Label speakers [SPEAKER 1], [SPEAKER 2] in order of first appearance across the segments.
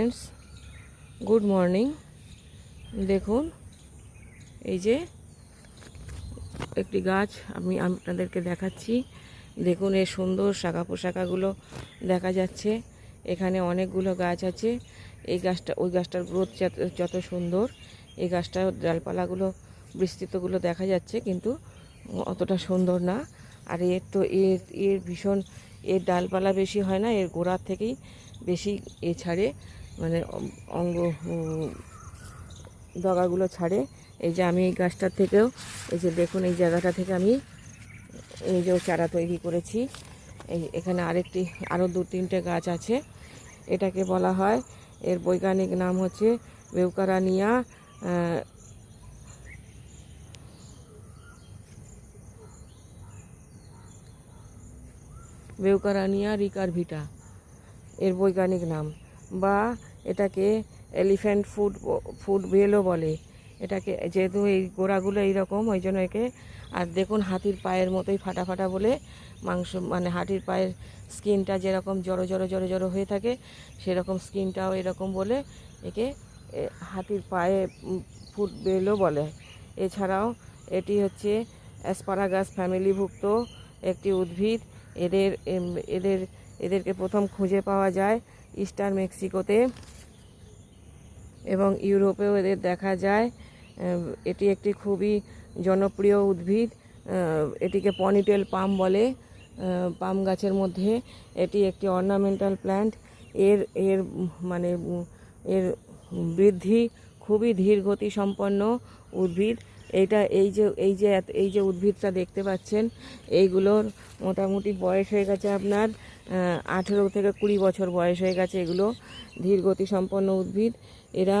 [SPEAKER 1] Friends good morning দেখুন, এই যে একটি গাছ আমি আপনাদেরকে দেখাচ্ছি। দেখুন এই সুন্দর শাখা পোশাকাগুলো দেখা যাচ্ছে। এখানে অনেকগুলো গাছ আছে। এই গাছটা, ওই গাছটার গ্রোথ যত সুন্দর, এই গাছটার ডালপালাগুলো, বিস্তৃতগুলো দেখা যাচ্ছে, কিন্তু অতটা সুন্দর না। আর এর তো, এর এর ভীষণ, এর ডালপালা বেশি হয় না, এর গোড়ার থেকেই বেশি এ ছাড়ে। মানে অঙ্গ ডগাগুলো ছাড়ে। এই যে আমি এই গাছটার থেকেও, এই যে দেখুন, এই জায়গাটা থেকে আমি এই যে চারা তৈরি করেছি। এই এখানে আরেকটি আরও দু তিনটে গাছ আছে। এটাকে বলা হয়, এর বৈজ্ঞানিক নাম হচ্ছে বেউকারানিয়া বেউকারানিয়া রিকারভিটা। এর বৈজ্ঞানিক নাম। বা এটাকে এলিফ্যান্ট ফুড ফুড বেলও বলে। এটাকে যেহেতু এই গোড়াগুলো এইরকম ওই জন্য একে, আর দেখুন হাতির পায়ের মতোই ফাটা ফাটা বলে মাংস মানে হাতির পায়ের স্কিনটা যেরকম জড়ো জড়ো জড়ো জড়ো হয়ে থাকে, সেরকম স্কিনটাও এরকম বলে একে হাতির পায়ে ফুড বেলও বলে। এছাড়াও এটি হচ্ছে অ্যাসপারাগাস ফ্যামিলিভুক্ত একটি উদ্ভিদ। এদের এদের, এদেরকে প্রথম খুঁজে পাওয়া যায় ইস্টার মেক্সিকোতে এবং ইউরোপেও এদের দেখা যায়। এটি একটি খুবই জনপ্রিয় উদ্ভিদ। এটিকে পনিটেল পাম বলে। পাম গাছের মধ্যে এটি একটি অর্নামেন্টাল প্ল্যান্ট। এর এর মানে এর বৃদ্ধি খুবই ধীর গতি সম্পন্ন উদ্ভিদ। এইটা, এই যে এই যে এই যে উদ্ভিদটা দেখতে পাচ্ছেন, এইগুলোর মোটামুটি বয়স হয়ে গেছে আপনার আঠেরো থেকে কুড়ি বছর বয়স হয়ে গেছে এগুলো ধীর গতি সম্পন্ন উদ্ভিদ। এরা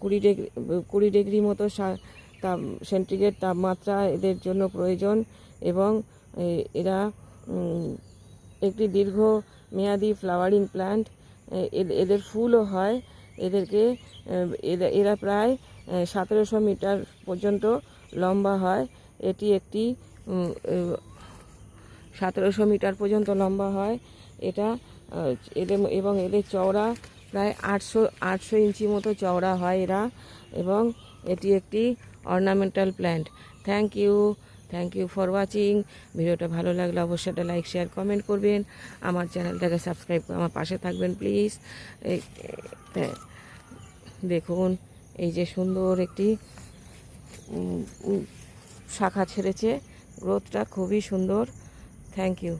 [SPEAKER 1] কুড়ি ডিগ্রি কুড়ি ডিগ্রি মতো সেন্টিগ্রেড তাপমাত্রা এদের জন্য প্রয়োজন এবং এরা একটি দীর্ঘ মেয়াদি ফ্লাওয়ারিং প্ল্যান্ট। এদের ফুলও হয়। এদেরকে এরা প্রায় সতেরোশো মিটার পর্যন্ত লম্বা হয়। এটি একটি সতেরোশো মিটার পর্যন্ত লম্বা হয়। এটা এদের এবং এদের চওড়া প্রায় আটশো আটশো ইঞ্চি মতো চওড়া হয় এরা এবং এটি একটি ornamental plant. Thank you thank you for watching ভিডিওটা ভালো লাগলে অবশ্যই একটা লাইক, শেয়ার কমেন্ট করবেন। আমার চ্যানেলটাকে সাবস্ক্রাইব, আমার পাশে থাকবেন প্লিজ দেখুন, এই যে সুন্দর একটি শাখা ছেড়েছে। গ্রোথটা খুবই সুন্দর। Thank you